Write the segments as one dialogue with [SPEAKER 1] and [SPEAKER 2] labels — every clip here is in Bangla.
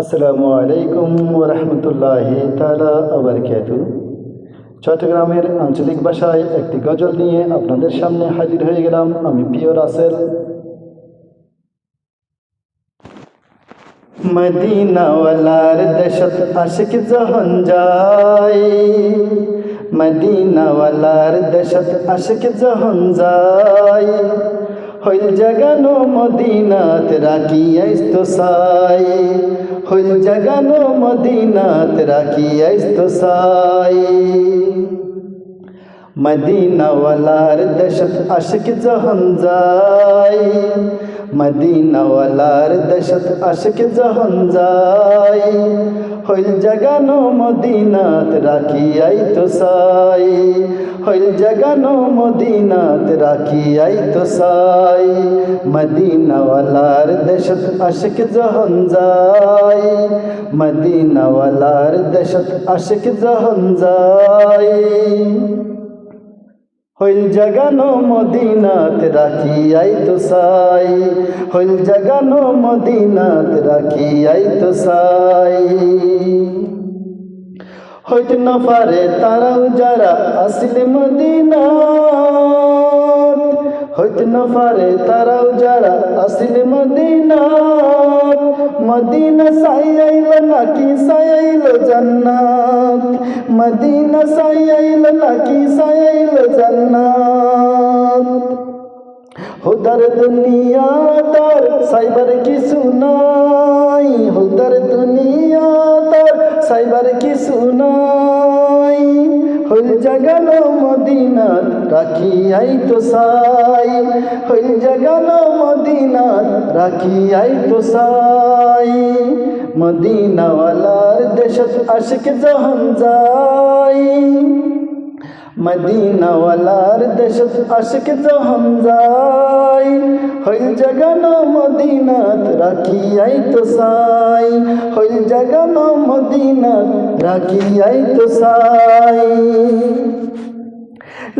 [SPEAKER 1] আসসালামু আলাইকুম রহমতুল্লাহি তালা আবরকাত চট্টগ্রামের আঞ্চলিক ভাষায় একটি গজল নিয়ে আপনাদের সামনে হাজির হয়ে গেলাম আমি প্রিয় রাসেল। মদিনাওয়ালার দেশত আশিক যখন যায়। মদিনাওয়ালার দেশত আশিক যখন যায়। হইল জাগানো মদিনাত রাখি আইস্তো সাই। হইল জাগানো মদিনাত রাখি আইস্তো সাই। মদিনাওয়ালার দেশত আশিক যখন যায়। মদিনাওয়ালার দেশত আশিক যখন যায়। হইল জাগানো মদিনাত রাখি আই তো সাই। হইল জাগানো মদিনাত রাখি আই তো সাই। মদিনাওয়ালার দেশত আশিক যখন যাই মদিনাওয়ালার দেশত আশিক যখন যায়। হইল জাগানো মদিনাত আই তো সাই হইল জাগানো মদিনাত আই তো সাই হইত না পারে তারাও যারা আসলে মদিনাত, হইত না পারে তারাও যারা আসলে মদিনাত। মদিনা সাই আইল নাকি সাই আইল জান্নাত? মদিনা সাই আইল নাকি সাই আইল জান্নাত? হুদার দুনিয়া তার সাইবার কিছু নাই। হুদার দুনিয়া তার সাইবার কিছু নাই। হইল জাগাল মদিনাত রাখি আই তো সাই। হইল জাগাল মদিনাত রাখি আই তো সাই। মদিনাওয়ালার দেশত আশিক জহন যায়। মদিনাওয়ালার দেশত আশিক যখন যায়। হইল জাগানো মদিনাত আই তো সাই। হইল জাগানো মদিনাত আই তো সাই।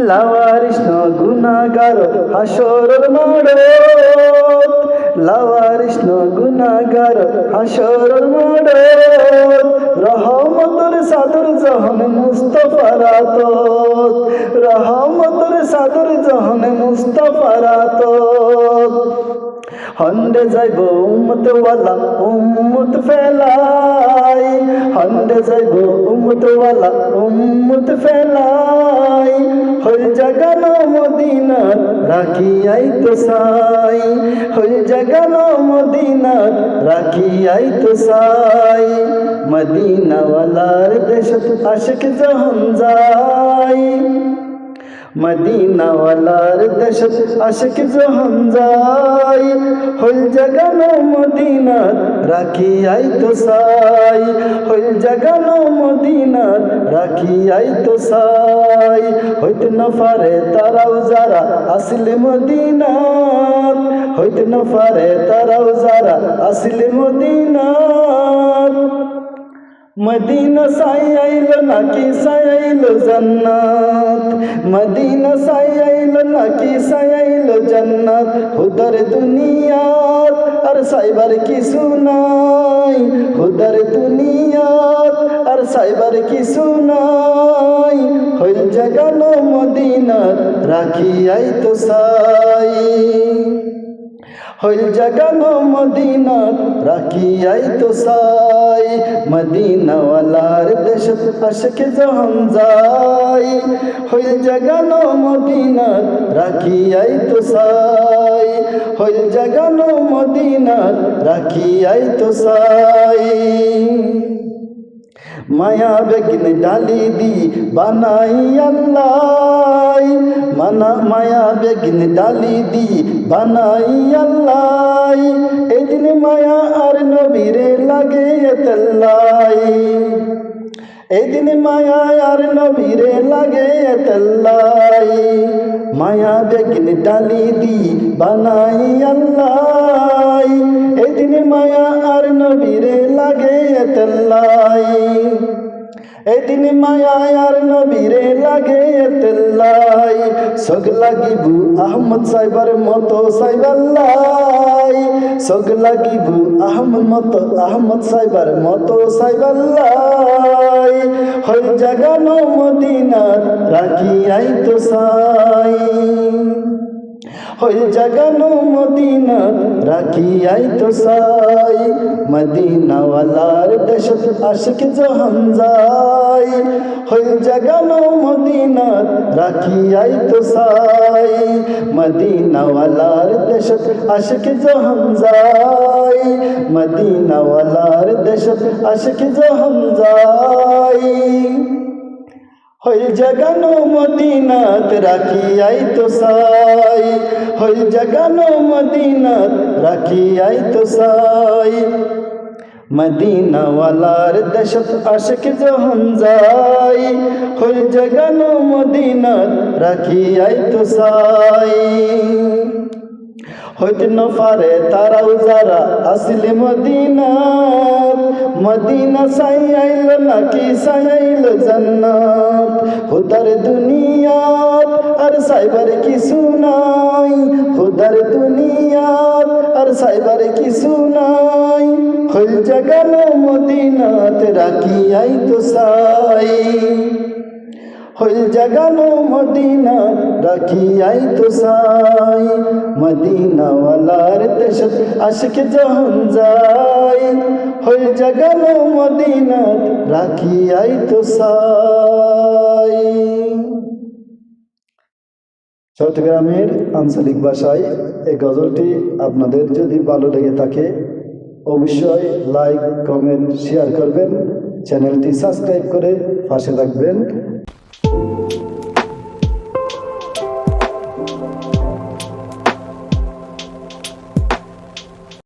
[SPEAKER 1] লাওয়ারিষ্ণ গুনাগার হাসর মাড়ত লাওয়ারিষ্ণ গুনাগার হাসর মাড়ত রহমতর সাদর জহন মুস্তফারাত সাদর জহন মুস্তফারাত হন্ডে যাইব উম্মত ওয়ালা উম্মত ফেলাই। হন্ডে যাইব উম্মত ওয়ালা উম্মত ফেলাই। হল জাগানো রাখি আই তো সাই হল জাগানো রাখি আই তো সাই মদিনাওয়ালার দেশত আশিক যখন যায়। মদিনাওয়ালার দেশত আশিক যখন যায়। হইল জাগানো মদিনাত রাখি আই তো সাই হইল জাগানো মদিনাত রাখি আই তো সাই হইত না পারে তারাও যারা আসলে মদিনাত হইত না পারে তারাও যারা আসলে মদিনাত মদিনা সাই আইল নাকি সাই আইল জান্নাত? মদিনা সাই আইল নাকি সাই আইল জান্নাত? হুদার দুনিয়াত আর সাইবার কিছু নাই। হুদার দুনিয়াত আর সাইবার কিছু নাই। হইল জাগানো মদিনাত রাখি আই তো সাই। হইল জাগানো মদিনাত রাখি আই তো সাই। মদিনাওয়ালার দেশ আশকে যখন যাই, হইল জাগানো মদিনাত রাখি আই তো সাই। হইল জাগানো মদিনাত রাখি আই তো সাই। মায়া বেগিন ডালি দি বানাই আল্লাহ। মানা মায়া বেগিন ডালি দি বানাই আল্লাহ। এদিন মায়া আর নবীরে লাগে তেল্লাই। এদিন মায়া আর নবীরে লাগে তেল্লাই। মায়া বেগিন ডালি দি বানাই আল্লাহ। এদিন মায়া আর নবীরে লাগে তেল্লাই। এদিন মায়ায় আর নবীরে লাগে তেল্লাই। সগ লাগিবু আহমদ সাইবার মতো সাইবাল্লাই সগ লাগিবু আহমদ মতো আহমদ সাইবার মতো সাইবাল্লাই হল জাগানো মদিনার রাখি আই তো সাই। হইল জাগানো মদিনা রাখি আই তো সাই মদিনাওয়ালার দেশত আশিক জহান যাই হইল জাগানো মদিনা রাখি আই তো সাই মদিনাওয়ালার দেশত আশিক জহান যাই মদিনাওয়ালার দেশত আশিক জহান যাই জাগানো মদিনাত রাখি আই তো সাই। হইল জাগানো মদিনাত রাখি আই তো সাই। মদিনাওয়ালার দেশত আশিক যখন যাই হইল জাগানো মদিনাত রাখি আই তো সাই। হইতে পারে তারাও যারা আসলে মদিনাত, মদিনা সাই আইল নাকি সাই আইল জান্নাত। হুদার দুনিয়াত আর সাইবার কিছু নাই, হুদার দুনিয়াত আর সাইবার কিছু নাই। হইল জাগানো মদিনাত রাখি আই তো সাই। হইল জাগানো মদিনা রাখি আই তো সাই। মদিনাওয়ালার দেশত আশিক যখন যাই হইল জাগানো মদিনা রাখি আই তো সাই। চট্টগ্রামের আঞ্চলিক ভাষায় এই গজলটি আপনাদের যদি ভালো লেগে থাকে, অবশ্যই লাইক, কমেন্ট, শেয়ার করবেন। চ্যানেলটি সাবস্ক্রাইব করে পাশে রাখবেন